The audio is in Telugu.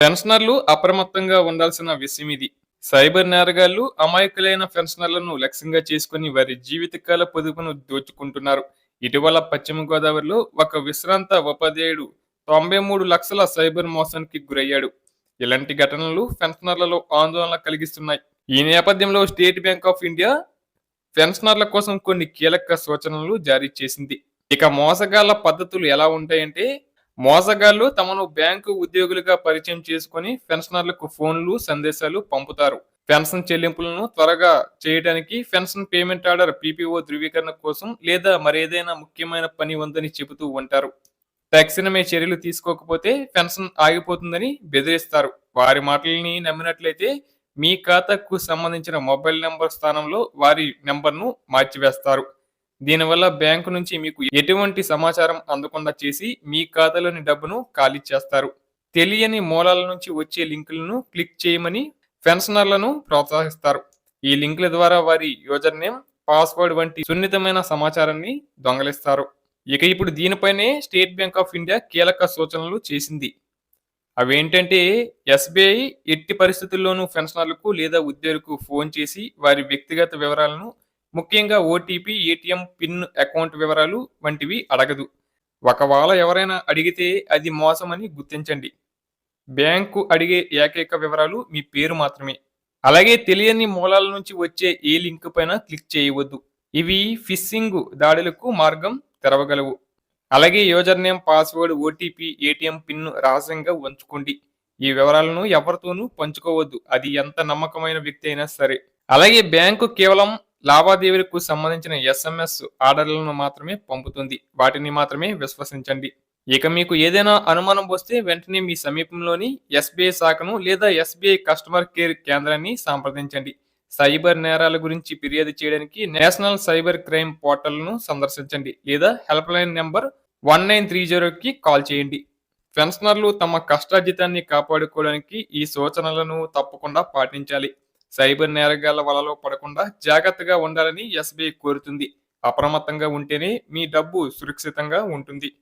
పెన్షనర్లు అప్రమత్తంగా ఉండాల్సిన విషయం ఇది. సైబర్ నేరగాళ్ళు అమాయకులైన పెన్షనర్లను లక్ష్యంగా చేసుకుని వారి జీవితకాల పొదుపును దోచుకుంటున్నారు. ఇటీవల పశ్చిమ గోదావరిలో ఒక విశ్రాంత ఉపాధ్యాయుడు తొంభై మూడు లక్షల సైబర్ మోసానికి గురయ్యాడు. ఇలాంటి ఘటనలు పెన్షనర్లలో ఆందోళన కలిగిస్తున్నాయి. ఈ నేపథ్యంలో స్టేట్ బ్యాంక్ ఆఫ్ ఇండియా పెన్షనర్ల కోసం కొన్ని కీలక సూచనలు జారీ చేసింది. ఇక మోసగాళ్ళ పద్ధతులు ఎలా ఉంటాయంటే మోసగాళ్ళు తమను బ్యాంకు ఉద్యోగులుగా పరిచయం చేసుకుని పెన్షనర్లకు ఫోన్లు సందేశాలు పంపుతారు. పెన్షన్ చెల్లింపులను త్వరగా చేయడానికి పెన్షన్ పేమెంట్ ఆర్డర్ పీపీఓ ధృవీకరణ కోసం లేదా మరేదైనా ముఖ్యమైన పని ఉందని చెబుతూ ఉంటారు. తక్షణమే చర్యలు తీసుకోకపోతే పెన్షన్ ఆగిపోతుందని బెదిరిస్తారు. వారి మాటల్ని నమ్మినట్లయితే మీ ఖాతాకు సంబంధించిన మొబైల్ నెంబర్ స్థానంలో వారి నెంబర్ను మార్చివేస్తారు. దీనివల్ల బ్యాంకు నుంచి మీకు ఎటువంటి సమాచారం అందకుండా చేసి మీ ఖాతాలోని డబ్బును ఖాళీ చేస్తారు. తెలియని మూలాల నుంచి వచ్చే లింకులను క్లిక్ చేయమని పెన్షనర్లను ప్రోత్సహిస్తారు. ఈ లింకుల ద్వారా వారి యూజర్ నేమ్ పాస్వర్డ్ వంటి సున్నితమైన సమాచారాన్ని దొంగలిస్తారు. ఇక ఇప్పుడు దీనిపైనే స్టేట్ బ్యాంక్ ఆఫ్ ఇండియా కీలక సూచనలు చేసింది. అవేంటంటే ఎస్బీఐ ఎట్టి పరిస్థితుల్లోనూ పెన్షనర్లకు లేదా ఉద్యోగులకు ఫోన్ చేసి వారి వ్యక్తిగత వివరాలను ముఖ్యంగా ఓటీపీ ఏటీఎం పిన్ అకౌంట్ వివరాలు వంటివి అడగదు. ఒకవేళ ఎవరైనా అడిగితే అది మోసమని గుర్తించండి. బ్యాంకు అడిగే ఏకైక వివరాలు మీ పేరు మాత్రమే. అలాగే తెలియని మూలాల నుంచి వచ్చే ఏ లింక్ పైన క్లిక్ చేయవద్దు. ఇవి ఫిస్సింగ్ దాడులకు మార్గం తెరవగలవు. అలాగే user name password OTP ATM pin రహస్యంగా ఉంచుకోండి. ఈ వివరాలను ఎవరితోనూ పంచుకోవద్దు. అది ఎంత నమ్మకమైన వ్యక్తి అయినా సరే. అలాగే బ్యాంకు కేవలం లావాదేవీలకు సంబంధించిన ఎస్ఎంఎస్ ఆర్డర్లను మాత్రమే పంపుతుంది. వాటిని మాత్రమే విశ్వసించండి. ఇక మీకు ఏదైనా అనుమానం వస్తే వెంటనే మీ సమీపంలోని ఎస్బీఐ శాఖను లేదా ఎస్బీఐ కస్టమర్ కేర్ కేంద్రాన్ని సంప్రదించండి. సైబర్ నేరాల గురించి ఫిర్యాదు చేయడానికి నేషనల్ సైబర్ క్రైమ్ పోర్టల్ను సందర్శించండి లేదా help line number one nine three జీరోకి కాల్ చేయండి. పెన్షనర్లు తమ కష్టార్జితాన్ని కాపాడుకోవడానికి ఈ సూచనలను తప్పకుండా పాటించాలి. సైబర్ నేరగాళ్ళ వలలో పడకుండా జాగ్రత్తగా ఉండాలని ఎస్బీఐ కోరుతుంది. అప్రమత్తంగా ఉంటేనే మీ డబ్బు సురక్షితంగా ఉంటుంది.